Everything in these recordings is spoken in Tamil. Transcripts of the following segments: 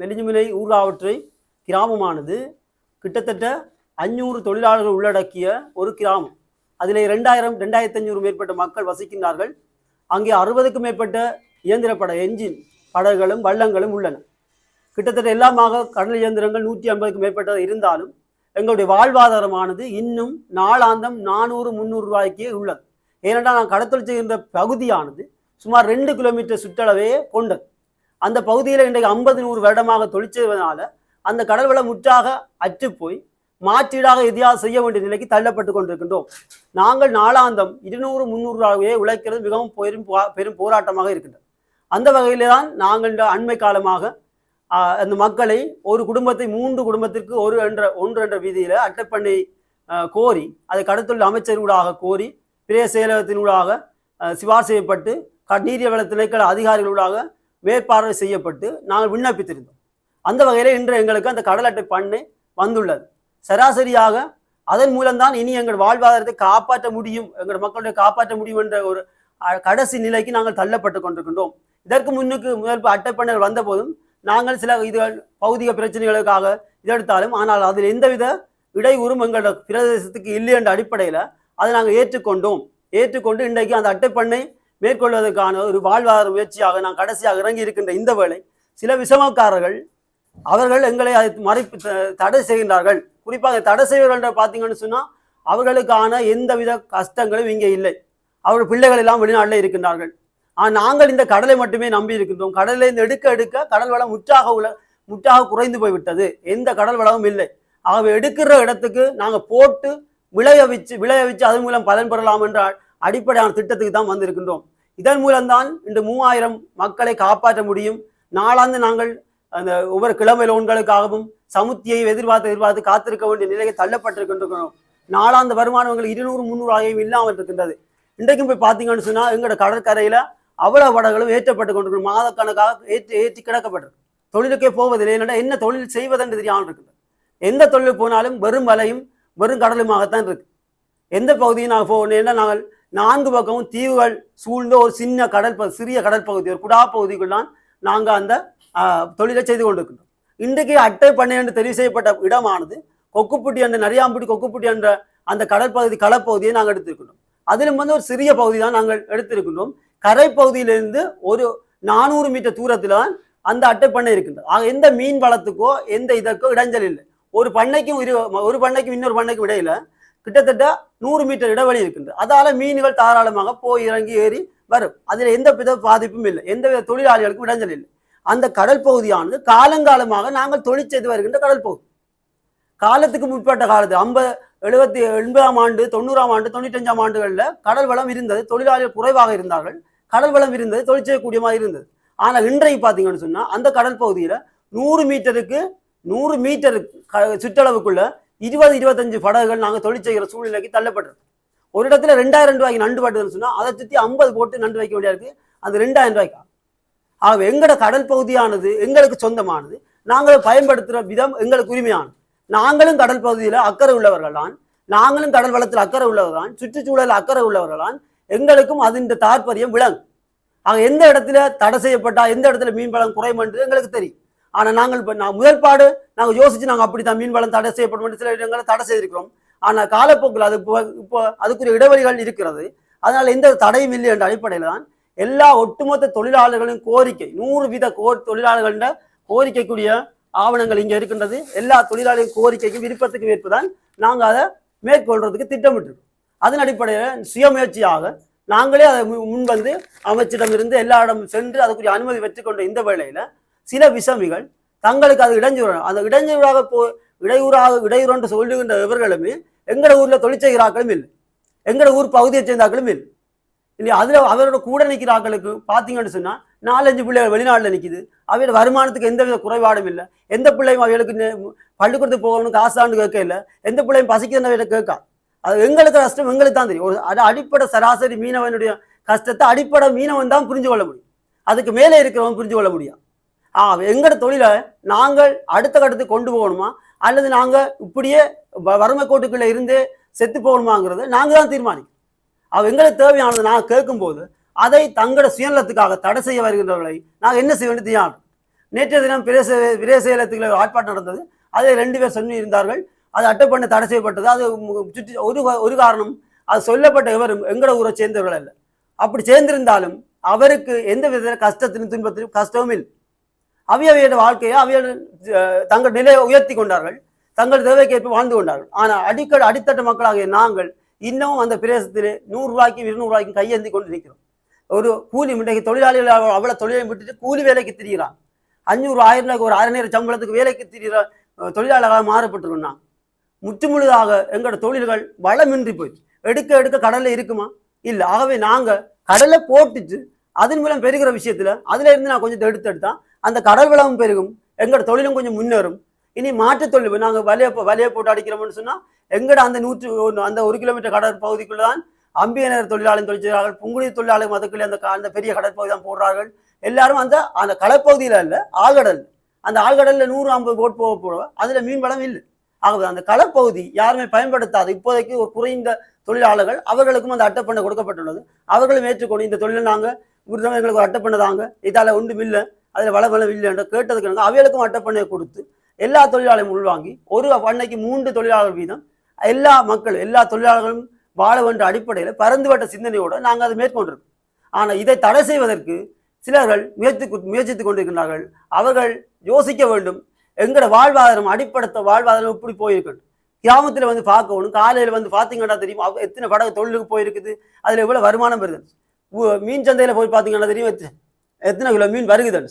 மெலிஞ்சுமிலை ஊராவற்றை கிராமமானது கிட்டத்தட்ட அஞ்சூறு தொழிலாளர்கள் உள்ளடக்கிய ஒரு கிராமம். அதில் ரெண்டாயிரம் ரெண்டாயிரத்தி அஞ்சூறு மேற்பட்ட மக்கள் வசிக்கின்றார்கள். அங்கே அறுபதுக்கும் மேற்பட்ட இயந்திரப்பட என்ஜின் படகுகளும் வள்ளங்களும் உள்ளன. கிட்டத்தட்ட எல்லாமாக கடல் இயந்திரங்கள் நூற்றி ஐம்பதுக்கும் மேற்பட்டது இருந்தாலும் எங்களுடைய வாழ்வாதாரமானது இன்னும் நாளாந்தம் நானூறு முந்நூறு ரூபாய்க்கே உள்ளது. ஏனென்றால் நான் கடத்தல் செய்கின்ற பகுதியானது சுமார் ரெண்டு கிலோமீட்டர் சுற்றளவே கொண்டது. அந்த பகுதியில் இன்றைக்கு ஐம்பது நூறு வருடமாக தொழிற்சதுனால அந்த கடல் வளம் முற்றாக அற்றுப்போய் மாற்றீடாக எதையாவது செய்ய வேண்டிய நிலைக்கு தள்ளப்பட்டு கொண்டிருக்கின்றோம். நாங்கள் நாளாந்தம் இருநூறு முந்நூறு ரூபாயே உழைக்கிறது மிகவும் பெரும் போ- பெரும் போராட்டமாக இருக்கின்றது. அந்த வகையிலே தான் நாங்கள் இந்த அண்மை காலமாக அந்த மக்களை ஒரு குடும்பத்தை மூன்று குடும்பத்திற்கு ஒரு என்ற ஒன்று என்ற வீதியில் அட்டைப்பண்ணை கோரி அதை கடத்தொழில் அமைச்சர்களூடாக கோரி பிரேய செயலகத்தினூடாக ஆஹ், சிபார் செய்யப்பட்டு நீரியவள திணைக்கள அதிகாரிகளூடாக மேற்பார்வை செய்யப்பட்டு நாங்கள் விண்ணப்பித்திருந்தோம். அந்த வகையில் இன்று எங்களுக்கு அந்த கடல் அட்டை பண்ணை வந்துள்ளது. சராசரியாக அதன் மூலம்தான் இனி எங்கள் வாழ்வாதாரத்தை காப்பாற்ற முடியும் எங்கள் மக்களுடைய காப்பாற்ற முடியும் என்ற ஒரு கடைசி நிலைக்கு நாங்கள் தள்ளப்பட்டு கொண்டிருக்கின்றோம். இதற்கு முன்னுக்கு முதல் அட்டைப்பண்ணர் வந்த போதும் நாங்கள் சில இதுகள் பௌதிக பிரச்சனைகளுக்காக இதெடுத்தாலும் ஆனால் அதில் எந்தவித இடையூறும் எங்களோட பிரதேசத்துக்கு இல்லை என்ற அடிப்படையில் அதை நாங்கள் ஏற்றுக்கொண்டோம். ஏற்றுக்கொண்டு இன்றைக்கு அந்த அட்டைப்பண்ணை மேற்கொள்வதற்கான ஒரு வாழ்வாதார முயற்சியாக நான் கடைசியாக இறங்கி இருக்கின்ற இந்த வேளை சில விஷமக்காரர்கள் அவர்கள் எங்களை அதை மறைப்பு தடை செய்கின்றார்கள். குறிப்பாக தடை செய்வர்கள் பார்த்தீங்கன்னு சொன்னால் அவர்களுக்கான எந்தவித கஷ்டங்களும் இங்கே இல்லை. அவர்கள் பிள்ளைகள் எல்லாம் வெளிநாட்டில் இருக்கின்றார்கள். ஆனால் நாங்கள் இந்த கடலை மட்டுமே நம்பி இருக்கின்றோம். கடலை எடுக்க எடுக்க கடல் வளம் முற்றாக உள்ள முற்றாக குறைந்து போய்விட்டது. எந்த கடல் வளமும் இல்லை. ஆகவே எடுக்கிற இடத்துக்கு நாங்கள் போட்டு விளைய வச்சு விளைய வச்சு அதன் மூலம் பலன் பெறலாம் என்றால் அடிப்படையான திட்டத்துக்கு தான் வந்திருக்கின்றோம். இதன் மூலம்தான் இன்று மூவாயிரம் மக்களை காப்பாற்ற முடியும். நாளாந்து நாங்கள் அந்த ஒவ்வொரு கிழமை லோன்களுக்காகவும் சமுத்தியை எதிர்பார்த்து எதிர்பார்த்து காத்திருக்க வேண்டிய நிலையை தள்ளப்பட்டிருக்கின்றோம். நாளாந்த வருமானம் எங்களுக்கு இருநூறு முந்நூறு ஆகியும் இல்லாமல் இருக்கின்றது. இன்றைக்கும் போய் பார்த்தீங்கன்னு சொன்னால் எங்களோட கடற்கரையில் அவ்வளவு படங்களும் ஏற்றப்பட்டு கொண்டிருக்கும் மாதக்கணக்காக ஏற்றி ஏற்றி கிடக்கப்பட்டிருக்கு. தொழிலுக்கே போவதில்லை. என்னடா என்ன தொழில் செய்வதென்று தெரியாமல் இருக்குது எந்த தொழில் போனாலும் வெறும் வலையும் வெறும் கடலுமாகத்தான் இருக்கு. எந்த பகுதியும் நாங்கள் போகணும் என்ன நாங்கள் நான்கு பக்கமும் தீவுகள் சூழ்ந்த ஒரு சின்ன கடல் சிறிய கடல் பகுதி ஒரு குடா பகுதிக்குள்ளான் நாங்கள் அந்த தொழிலை செய்து கொண்டிருக்கின்றோம். இன்றைக்கு அட்டை பண்ணை என்று தெரிவு செய்யப்பட்ட இடமானது கொக்குப்புட்டி என்ற நரியாம்புட்டி கொக்குப்புட்டி என்ற அந்த கடற்பகுதி களப்பகுதியை நாங்கள் எடுத்திருக்கின்றோம். அதிலும் வந்து ஒரு சிறிய பகுதி தான் நாங்கள் எடுத்திருக்கின்றோம். கரைப்பகுதியிலிருந்து ஒரு நானூறு மீட்டர் தூரத்தில் தான் அந்த அட்டை பண்ணை இருக்கின்றது. ஆக எந்த மீன் வளத்துக்கோ எந்த இதற்கோ இடைஞ்சல் இல்லை. ஒரு பண்ணைக்கும் இரு ஒரு பண்ணைக்கும் இன்னொரு பண்ணைக்கும் இடையில கிட்டத்தட்ட நூறு மீட்டர் இடைவெளி இருக்கின்றது. அதால மீன்கள் தாராளமாக போய் இறங்கி ஏறி வரும். அதில் எந்த வித பாதிப்பும் இல்லை. எந்த வித தொழிலாளிகளுக்கும் இடைஞ்சல் இல்லை. அந்த கடல் பகுதியானது காலங்காலமாக நாங்கள் தொழில் செய்து வருகின்ற கடல் பகுதி. காலத்துக்கு முற்பட்ட காலத்து ஐம்பது எழுபத்தி எண்பதாம் ஆண்டு தொண்ணூறாம் ஆண்டு தொண்ணூற்றஞ்சாம் ஆண்டுகளில் கடல் வளம் இருந்தது தொழிலாளிகள் குறைவாக இருந்தார்கள். கடல் வளம் இருந்தது தொழில் செய்யக்கூடிய மாதிரி இருந்தது. ஆனால் இன்றைக்கு பார்த்தீங்கன்னு சொன்னால் அந்த கடல் பகுதியில் நூறு மீட்டருக்கு நூறு மீட்டருக்கு க- சுற்றளவுக்குள்ள இருபது இருபத்தஞ்சு படகுகள் நாங்கள் தொழில் செய்கிற சூழ்நிலைக்கு தள்ளப்பட்டிருக்கு ஒரு இடத்துல ரெண்டாயிரம் ரூபாய்க்கு நண்டு பட்டுதுன்னு சொன்னால் அதை சுற்றி ஐம்பது போட்டு நண்டு வைக்க வேண்டியா அந்த ரெண்டாயிரம் ரூபாய்க்கா? ஆகவே எங்களோட கடல் பகுதியானது எங்களுக்கு சொந்தமானது. நாங்கள் பயன்படுத்துகிற விதம் எங்களுக்கு உரிமையானது. நாங்களும் கடல் பகுதியில் அக்கறை உள்ளவர்கள் தான் நாங்களும் கடல் வளத்தில் அக்கறை உள்ளவர்கள் தான் சுற்றுச்சூழல் அக்கறை உள்ளவர்கள் தான் எங்களுக்கும் அதன் தாற்பயம் விளங்கும். ஆக எந்த இடத்துல தடை செய்யப்பட்டா எந்த இடத்துல மீன் வளம் குறையும் என்று எங்களுக்கு தெரியும். ஆனால் நாங்கள் இப்போ நான் முதற்பாடு நாங்கள் யோசித்து நாங்கள் அப்படி தான் மீன் வளம் தடை செய்யப்படும் சில இடங்களை தடை செய்திருக்கிறோம். ஆனால் காலப்போக்கில் அது இப்போ இப்போ அதுக்குரிய இடைவெளிகள் இருக்கிறது. அதனால் எந்த தடையும் இல்லை என்ற அடிப்படையில் தான் எல்லா ஒட்டுமொத்த தொழிலாளர்களின் கோரிக்கை நூறு வீத கோ தொழிலாளர்களின் கோரிக்கைக்குரிய ஆவணங்கள் இங்கே இருக்கின்றது. எல்லா தொழிலாளர்களின் கோரிக்கைக்கும் விருப்பத்துக்கு ஏற்பதான் நாங்கள் அதை மேற்கொள்றதுக்கு திட்டமிட்டிருக்கோம். அதன் அடிப்படையில் சுயமுயற்சியாக நாங்களே அதை முன்வந்து அமைச்சிடம் இருந்து எல்லா இடமும் சென்று அதுக்குரிய அனுமதி பெற்றுக்கொண்ட இந்த வேளையில் சில விசமிகள் தங்களுக்கு அது இடைஞ்சூறு அந்த இடைஞ்சூறாக போ இடையூறாக இடையூறு என்று சொல்லுகின்ற இவர்களுமே எங்களோட ஊரில் தொழில் செய்கிறார்களும் இல்லை. எங்களோட ஊர் பகுதியை சேர்ந்தாக்களும் இல்லை. இல்லையா அதில் அவரோட கூட நிற்கிறாக்களுக்கு பார்த்தீங்கன்னு சொன்னால் நாலஞ்சு பிள்ளைகள் வெளிநாட்டில் நிற்கிது அவையோட வருமானத்துக்கு எந்த வித குறைபாடும் இல்லை. எந்த பிள்ளையும் அவைகளுக்கு பள்ளிக்கூடத்துக்கு போகணும் காசாண்டு கேட்க இல்லை. எந்த பிள்ளையும் பசிக்கிறத கேட்கா. அது எங்களுக்கு கஷ்டம் எங்களுக்கு தான் தெரியும். ஒரு அது அடிப்படை சராசரி மீனவனுடைய கஷ்டத்தை அடிப்படை மீனவன் தான் புரிஞ்சு கொள்ள முடியும். அதுக்கு மேலே இருக்கிறவன் புரிஞ்சு கொள்ள முடியும். எங்களோட தொழிலை நாங்கள் அடுத்த கட்டத்துக்கு கொண்டு போகணுமா? அல்லது நாங்கள் இப்படியே வ- வறுமை கோட்டுக்குள்ளே இருந்து செத்து போகணுமாங்கிறத நாங்கள் தான் தீர்மானிக்கணும். அவ எங்களுக்கு தேவையானது நாங்கள் கேட்கும்போது அதை தங்களோட சுயநலத்துக்காக தடை செய்ய வருகின்றவர்களை நாங்கள் என்ன செய்ய வேண்டியது? நேற்றைய தினம் பிரேச பிரேசேலத்தில் ஒரு ஆர்ப்பாட்டம் நடந்தது. அதை ரெண்டு பேர் சொல்லி இருந்தார்கள் அது அட்டை பண்ண தடை செய்யப்பட்டது. அது சுற்றி ஒரு ஒரு காரணம் அது சொல்லப்பட்ட எவரும் எங்களோட ஊரை சேர்ந்தவர்கள் அல்ல. அப்படி சேர்ந்திருந்தாலும் அவருக்கு எந்த வித கஷ்டத்திலும் துன்பத்திலும் கஷ்டமும் இல்லை. அவையவையோட வாழ்க்கையை அவையோட தங்கள் நிலையை உயர்த்தி கொண்டார்கள். தங்கள் தேவைக்கேற்ப வாழ்ந்து கொண்டார்கள். ஆனால் அடிக்கடி அடித்தட்ட மக்களாகிய நாங்கள் இன்னமும் அந்த பிரதேசத்திலே நூறுரூவாய்க்கும் இருநூறுவாய்க்கும் இருநூறு கையேந்தி கொண்டு நிற்கிறோம் ஒரு கூலி இன்றைக்கு தொழிலாளிகள் அவ்வளோ தொழிலையும் விட்டுட்டு கூலி வேலைக்கு திரிகிறான். அஞ்சூறு ஆயிரம் ரூபாய்க்கு ஒரு அரைநேர சம்பளத்துக்கு வேலைக்கு திரிகிற அஹ், தொழிலாளர்களாக மாறப்பட்டிருக்கோம் நாங்கள் முற்று முழுதாக எங்களோட தொழில்கள் வளமின்றி போயிடுச்சு எடுக்க எடுக்க கடலில் இருக்குமா? இல்லை. ஆகவே நாங்க கடலை போட்டுச்சு அதன் மூலம் பெருகிற விஷயத்துல அதுல இருந்து நான் கொஞ்சம் எடுத்து எடுத்தா அந்த கடல் வளமும் பெருகும். எங்களோட தொழிலும் கொஞ்சம் முன்னேறும். இனி மாற்றுத் தொழில் நாங்கள் வலையை வலையை போட்டு அடிக்கிறோம்னு சொன்னால் எங்கட அந்த நூற்று ஒன்று அந்த ஒரு கிலோமீட்டர் கடற்பகுதிக்குள்ளே தான் அம்பியனர் தொழிலாளர் தொழில் புங்குடி தொழிலாளர் மதக்குள்ளே அந்த அந்த பெரிய கடற்பகுதி தான் போடுறார்கள். எல்லாரும் அந்த அந்த கடற்பகுதியில் இல்லை ஆழ்கடல். அந்த ஆழ்கடலில் நூறு ஐம்பது போட் போக போட அதில் மீன் வளம் இல்லை. ஆகவே அந்த கடற்பகுதி யாருமே பயன்படுத்தாது. இப்போதைக்கு ஒரு குறைந்த தொழிலாளர்கள் அவர்களுக்கும் அந்த அட்டைப்பண்ணை கொடுக்கப்பட்டுள்ளது. அவர்களும் ஏற்றுக்கொண்டு இந்த தொழிலை நாங்கள் விடுறோம் எங்களுக்கு ஒரு அட்டைப்பண்ணை தாங்க. இதால் ஒன்றும் இல்லை. அதில் வள இல்லைன்ற இல்லை என்று கேட்டதுக்கு நாங்கள் அவைகளுக்கும் அட்டப்பணையை கொடுத்து எல்லா தொழிலாளையும் உள்வாங்கி ஒரு பண்ணைக்கு மூன்று தொழிலாளர்கள் வீதம். எல்லா மக்களும் எல்லா தொழிலாளர்களும் வாழ வேண்டிய அடிப்படையில் பரந்துபட்ட சிந்தனையோடு நாங்கள் அதை மேற்கொண்டிருக்கோம். ஆனால் இதை தடை செய்வதற்கு சிலர்கள் முயற்சி முயற்சித்துக் கொண்டிருக்கிறார்கள் அவர்கள் யோசிக்க வேண்டும் எங்களோட வாழ்வாதாரம் அடிப்படைத்த வாழ்வாதாரம் இப்படி போயிருக்கணும் கிராமத்தில் வந்து பார்க்கணும் காலையில் வந்து பார்த்தீங்கன்னா தெரியும்? அவ- எத்தனை படகு தொழிலுக்கு போயிருக்குது? அதில் எவ்வளோ வருமானம் வருது? மீன் சந்தையில் போய் பார்த்தீங்கன்னா தெரியும்? எத்தனை எத்தனை கிலோ மீன் வருகுதுன்னு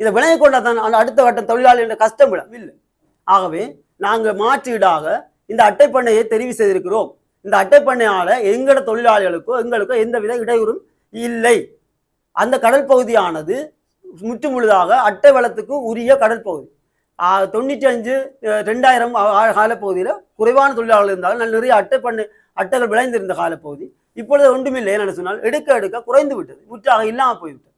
இதை விளைய கொண்டால் தான் அந்த அடுத்த வட்ட தொழிலாளிகளின் கஷ்டம் விடும் இல்லை. ஆகவே நாங்கள் மாற்றீடாக இந்த அட்டைப்பண்ணையை தெரிவு செய்திருக்கிறோம். இந்த அட்டைப்பண்ணையால எங்களோட தொழிலாளிகளுக்கோ எங்களுக்கோ எந்தவித இடையூறும் இல்லை. அந்த கடல் பகுதியானது முற்று முழுதாக அட்டை வளத்துக்கு உரிய கடல் பகுதி. தொண்ணூற்றி அஞ்சு ரெண்டாயிரம் காலப்பகுதியில் குறைவான தொழிலாளர்கள் இருந்தாலும் நல்ல நிறைய அட்டை பண்ணு அட்டைகள் விளைந்திருந்த காலப்பகுதி. இப்பொழுது ஒன்றுமில்லை. என்னென்னு சொன்னால் எடுக்க எடுக்க குறைந்து விட்டது. முற்றாக இல்லாமல் போய்விட்டது.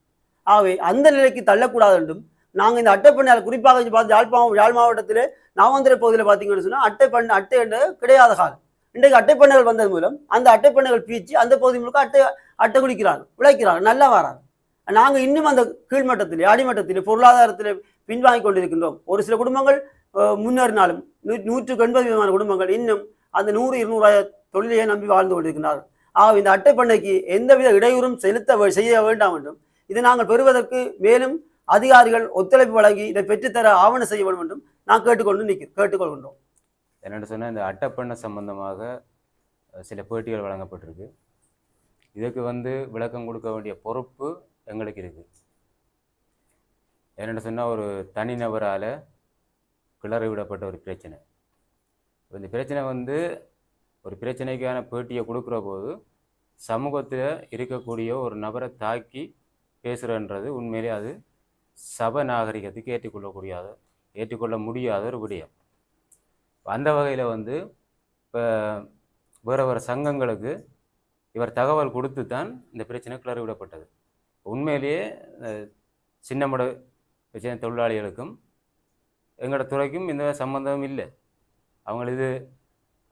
ஆகவே அந்த நிலைக்கு தள்ளக்கூடாது என்றும் நாங்கள் இந்த அட்டைப்பண்ணையால் குறிப்பாக பார்த்து யாழ்ப்பாணம் யாழ் மாவட்டத்தில் நாமந்திர பகுதியில் பார்த்தீங்கன்னு சொன்னால் அட்டைப்பண்ணை அட்டை என்ற கிடையாத காலம். இன்றைக்கு அட்டைப்பண்ணைகள் வந்தது மூலம் அந்த அட்டைப்பண்ணைகள் பீச்சு அந்த பகுதி முழுக்க அட்டை அட்டை குடிக்கிறாங்க உழைக்கிறாங்க நல்லா வராங்க. நாங்கள் இன்னும் அந்த கீழ்மட்டத்திலே அடிமட்டத்திலே பொருளாதாரத்திலே பின்வாங்கி கொண்டிருக்கின்றோம். ஒரு சில குடும்பங்கள் முன்னேறினாலும் நூ- நூற்றுக்கு எண்பது விதமான குடும்பங்கள் இன்னும் அந்த நூறு இருநூறாயிரம் தொழிலையே நம்பி வாழ்ந்து கொண்டிருக்கிறார்கள் ஆக இந்த அட்டைப்பண்ணைக்கு எந்தவித இடையூறும் செலுத்த செய்ய வேண்டாம் என்றும் இதை நாங்கள் பெறுவதற்கு மேலும் அதிகாரிகள் ஒத்துழைப்பு வழங்கி இதை பெற்றுத்தர ஆவணம் செய்ய வேண்டும் என்றும் நான் கேட்டுக்கொண்டு நிற்க கேட்டுக்கொள்கின்றோம். என்னென்னு சொன்னால் இந்த அட்டப்பண்ணை சம்பந்தமாக சில பேட்டிகள் வழங்கப்பட்டிருக்கு. இதுக்கு வந்து விளக்கம் கொடுக்க வேண்டிய பொறுப்பு எங்களுக்கு இருக்குது என்னென்னு சொன்னால் ஒரு தனிநபரால் கிளறி விடப்பட்ட ஒரு பிரச்சனை. இந்த பிரச்சனை வந்து ஒரு பிரச்சனைக்கான பேட்டியை கொடுக்குற போது சமூகத்தில் இருக்கக்கூடிய ஒரு நபரை தாக்கி பேசுகிறன்றது உண்மையிலே அது சப நாகரிகத்துக்கு ஏற்றுக்கொள்ளக்கூடியத ஏற்றுக்கொள்ள முடியாத ஒரு விடயம். அந்த வகையில் வந்து இப்போ வேறு வேறு சங்கங்களுக்கு இவர் தகவல் கொடுத்து தான் இந்த பிரச்சனை கிளறி விடப்பட்டது. உண்மையிலேயே சின்னமட பிரச்சனை தொழிலாளிகளுக்கும் எங்களோட துறைக்கும் இந்த சம்மந்தம் இல்லை. அவங்கள இது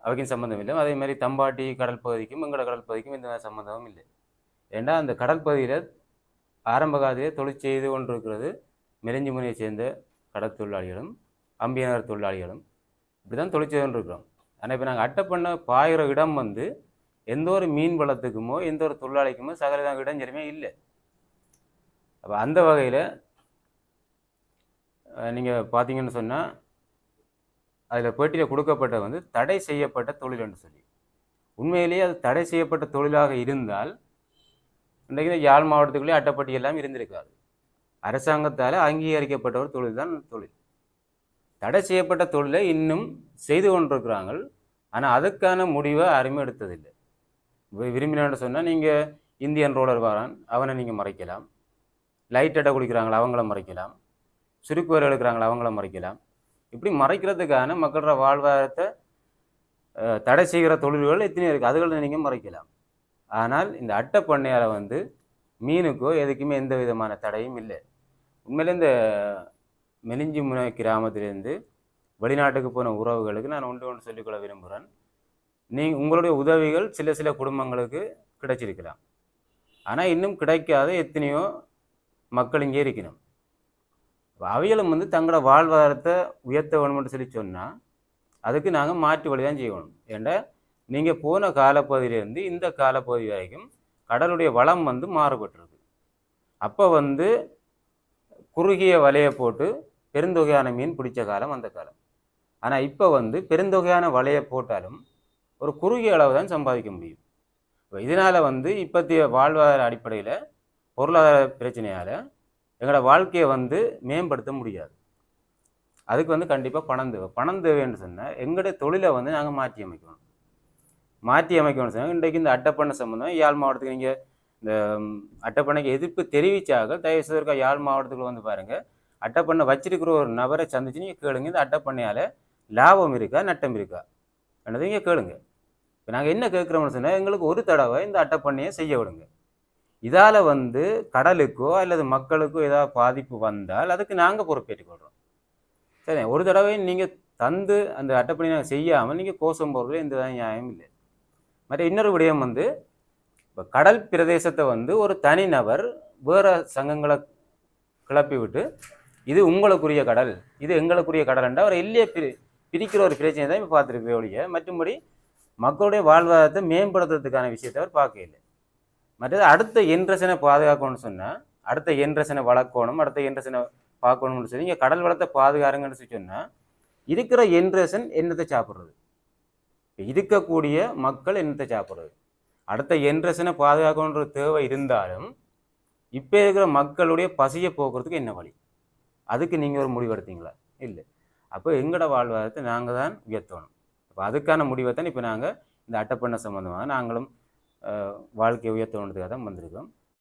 அவைக்கும் சம்மந்தம் இல்லை. அதே மாதிரி தம்பாட்டி கடல் பகுதிக்கும் எங்களோட கடல் பகுதிக்கும் இந்த சம்மந்தமும் இல்லை. ஏன்னா அந்த கடல் பகுதியில் ஆரம்ப காலத்திலே தொழில் செய்து கொண்டிருக்கிறது. மெலிஞ்சி முனையை சேர்ந்த கடல் தொழிலாளிகளும் அம்பியனர் தொழிலாளிகளும் இப்படி தான் தொழில் செய்து கொண்டிருக்கிறோம். ஆனால் இப்போ நாங்கள் அட்டை பண்ண பாயிற இடம் வந்து எந்த ஒரு மீன் வளத்துக்குமோ எந்த ஒரு தொழிலாளிக்குமோ சகல இடைஞ்சலுமே இல்லை. அப்போ அந்த வகையில் நீங்கள் பார்த்தீங்கன்னு சொன்னால் அதில் பேட்டியில் கொடுக்கப்பட்ட வந்து தடை செய்யப்பட்ட தொழில்னு சொல்லி. உண்மையிலேயே அது தடை செய்யப்பட்ட தொழிலாக இருந்தால் இன்றைக்கு இந்த யாழ் மாவட்டத்துக்குள்ளே அட்டைப்பட்டி எல்லாம் இருந்திருக்காது. அரசாங்கத்தால் அங்கீகரிக்கப்பட்ட ஒரு தொழில். தான் தொழில் தடை செய்யப்பட்ட தொழிலை இன்னும் செய்து கொண்டிருக்கிறாங்க ஆனால் அதுக்கான முடிவை யாருமே எடுத்ததில்லை. வி- விரும்பினான்னு சொன்னால் நீங்கள் இந்தியன் ரோலர் வாரான் அவனை நீங்கள் மறைக்கலாம். லைட் அட்டை குடிக்கிறாங்களா அவங்கள மறைக்கலாம். சுருக்கு வரை எடுக்கிறாங்களா அவங்கள மறைக்கலாம். இப்படி மறைக்கிறதுக்கான மக்களோட வாழ்வாரத்தை தடை செய்கிற தொழில்கள் எத்தனையோ இருக்குது அதுகளை நீங்கள் மறைக்கலாம். ஆனால் இந்த அட்டை பண்ணையால் வந்து மீனுக்கோ எதுக்குமே எந்த விதமான தடையும் இல்லை. உண்மையிலே இந்த மெலிஞ்சி முனை கிராமத்திலேருந்து வெளிநாட்டுக்கு போன உறவுகளுக்கு நான் ஒன்று ஒன்று சொல்லிக்கொள்ள விரும்புகிறேன். நீ உங்களுடைய உதவிகள் சில சில குடும்பங்களுக்கு கிடைச்சிருக்கலாம். ஆனால் இன்னும் கிடைக்காத எத்தனையோ மக்கள் இங்கே இருக்கணும் அவைகளும் வந்து தங்களோட வாழ்வாதாரத்தை உயர்த்த வேணும்னு சொல்லி சொன்னால் அதுக்கு நாங்கள் மாற்று வழி தான் செய்யணும். ஏன்டா நீங்கள் போன காலப்பகுதியிலேருந்து இந்த காலப்பகுதி வரைக்கும் கடலுடைய வளம் வந்து மாறுபட்டிருக்கு. அப்போ வந்து குறுகிய வலையை போட்டு பெருந்தொகையான மீன் பிடிச்ச காலம் அந்த காலம். ஆனால் இப்போ வந்து பெருந்தொகையான வலையை போட்டாலும் ஒரு குறுகிய அளவு தான் சம்பாதிக்க முடியும். இப்போ இதனால் வந்து இப்போத்திய வாழ்வாதார அடிப்படையில் பொருளாதார பிரச்சனையால் எங்களோட வாழ்க்கையை வந்து மேம்படுத்த முடியாது. அதுக்கு வந்து கண்டிப்பாக பணம் தேவை. பணம் தேவைன்னு சொன்னால் எங்களுடைய தொழிலை வந்து நாங்கள் மாற்றி அமைக்கணும் மாற்றி அமைக்கணும்னு சொன்னாங்க இன்றைக்கு இந்த அட்டப்பண்ணை சம்மந்தம் யாழ் மாவட்டத்துக்கு நீங்கள் இந்த அட்டப்பண்ணைக்கு எதிர்ப்பு தெரிவிச்சாக தயவு செய்திருக்கா யாழ் மாவட்டத்துக்குள்ள வந்து பாருங்கள் அட்டப்பண்ணை வச்சிருக்கிற ஒரு நபரை சந்திச்சு நீங்கள் கேளுங்க. இந்த அட்டப்பண்ணையால் லாபம் இருக்கா நட்டம் இருக்கா? என்னது நீங்கள் கேளுங்க. இப்போ நாங்கள் என்ன கேட்குறோம்னு சொன்னால் எங்களுக்கு ஒரு தடவை இந்த அட்டைப்பண்ணையை செய்ய விடுங்க. இதால் வந்து கடலுக்கோ அல்லது மக்களுக்கோ ஏதாவது பாதிப்பு வந்தால் அதுக்கு நாங்கள் பொறுப்பேற்றுக்கொள்கிறோம் சரி ஒரு தடவை நீங்கள் தந்து அந்த அட்டப்பணி நாங்கள் செய்யாமல் நீங்கள் கோஷம் போடுறது எந்த நியாயம் இல்லை. மற்ற இன்னொரு விடயம் வந்து இப்போ கடல் பிரதேசத்தை வந்து ஒரு தனிநபர் வேறு சங்கங்களை கிளப்பி விட்டு இது உங்களுக்குரிய கடல் இது எங்களுக்குரிய கடல்ன்றா ஒரு எல்லையை பிரி பிரிக்கிற ஒரு பிரச்சனை தான் இப்போ பார்த்துருக்கு ஒழிய மற்றும்படி மக்களுடைய வாழ்வாதாரத்தை மேம்படுத்துறதுக்கான விஷயத்தை அவர் பார்க்கல மற்றது அடுத்த என்ரசனை பாதுகாக்கணும்னு சொன்னால் அடுத்த என்ரசனை வளர்க்கணும் அடுத்த என்ரசனை பார்க்கணும்னு சொல்லி இங்கே கடல் வளத்தை பாதுகாருங்கன்னு சொல்லி சொன்னால் இருக்கிற என்ரசன் என்னத்தை சாப்பிட்றது? இருக்கக்கூடிய மக்கள் என்னத்தை சாப்பிட்றது? அடுத்த ஜென்ரேஷனை பாதுகாக்கணுன்ற தேவை இருந்தாலும் இப்போ இருக்கிற மக்களுடைய பசியை போக்குறதுக்கு என்ன வழி? அதுக்கு நீங்கள் ஒரு முடிவு எடுத்தீங்களா இல்லை. அப்போ எங்களோட வாழ்வாதாரத்தை நாங்கள் தான் உயர்த்தணும். அப்போ அதுக்கான முடிவை தான் இப்போ நாங்கள் இந்த அட்டப்பண்ண சம்மந்தமாக நாங்களும் வாழ்க்கையை உயர்த்தணுன்றதுக்காக தான் வந்திருக்கோம்